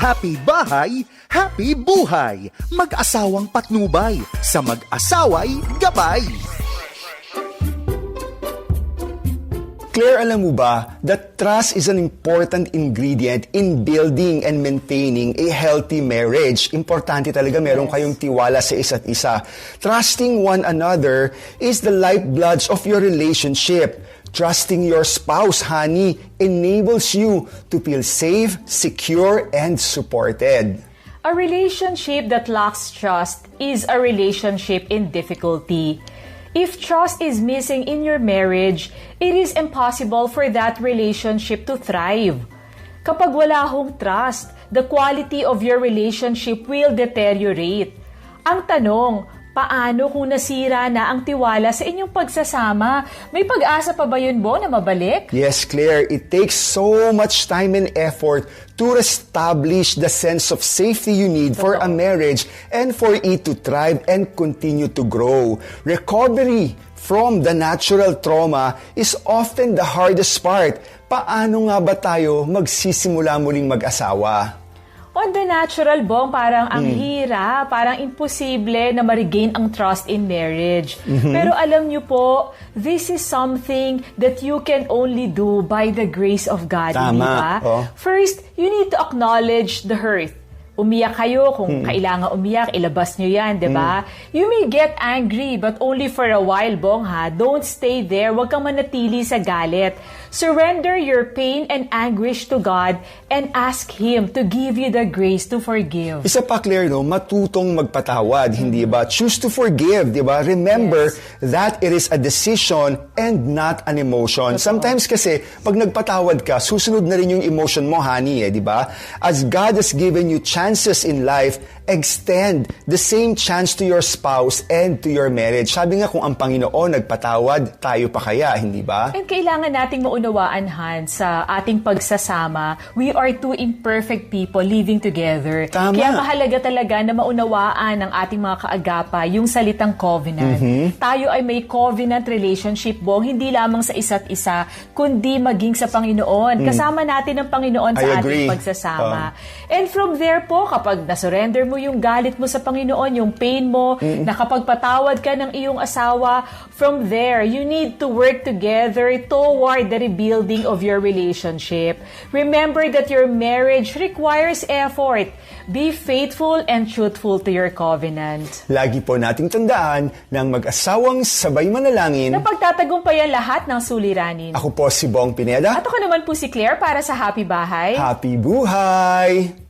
Happy bahay, happy buhay. Mag-asawang patnubay, sa mag-asaway gabay. Claire, alam mo ba that trust is an important ingredient in building and maintaining a healthy marriage. Importante talaga meron kayong tiwala sa isa't isa. Trusting one another is the lifeblood of your relationship. Trusting your spouse, honey, enables you to feel safe, secure, and supported. A relationship that lacks trust is a relationship in difficulty. If trust is missing in your marriage, it is impossible for that relationship to thrive. Kapag wala hong trust, the quality of your relationship will deteriorate. Ang tanong, paano kung nasira na ang tiwala sa inyong pagsasama? May pag-asa pa ba yun, Bo, na mabalik? Yes, Claire, it takes so much time and effort to establish the sense of safety you need for a marriage and for it to thrive and continue to grow. Recovery from the natural trauma is often the hardest part. Paano nga ba tayo magsisimula muling mag-asawa? On the natural, Bong, parang ang hira, parang imposible na ma-regain ang trust in marriage. Pero alam niyo po, this is something that you can only do by the grace of God, Tama, hindi ba? oh. First, you need to acknowledge the hurt. Umiyak kayo, kung kailangan umiyak, ilabas nyo yan, di ba? You may get angry, but only for a while, Bong, ha? Don't stay there. Huwag kang manatili sa galit. Surrender your pain and anguish to God and ask Him to give you the grace to forgive. Isa pa, Claire, no, matutong magpatawad, hindi ba? Choose to forgive, di ba? Remember that it is a decision and not an emotion. Sometimes kasi, pag nagpatawad ka, susunod na rin yung emotion mo, honey, eh, di ba? As God has given you chances in life, extend the same chance to your spouse and to your marriage. Sabi nga, kung ang Panginoon nagpatawad, tayo pa kaya, hindi ba? And kailangan nating maunawaan, Han, sa ating pagsasama, we are two imperfect people living together. Tama. Kaya mahalaga talaga na maunawaan ng ating mga kaagapa yung salitang covenant. Mm-hmm. Tayo ay may covenant relationship, Bong, hindi lamang sa isa't isa, kundi maging sa Panginoon. Kasama natin ang Panginoon sa Mm. I ating pagsasama. And from there po, kapag nasurrender mo yung galit mo sa Panginoon, yung pain mo, nakapagpatawad ka ng iyong asawa, from there, you need to work together toward the rebuilding of your relationship. Remember that your marriage requires effort. Be faithful and truthful to your covenant. Lagi po nating tandaan ng mag-asawang sabay manalangin. Napagtatagumpayan lahat ng suliranin. Ako po si Bong Pineda. At ako naman po si Claire para sa Happy Bahay. Happy buhay!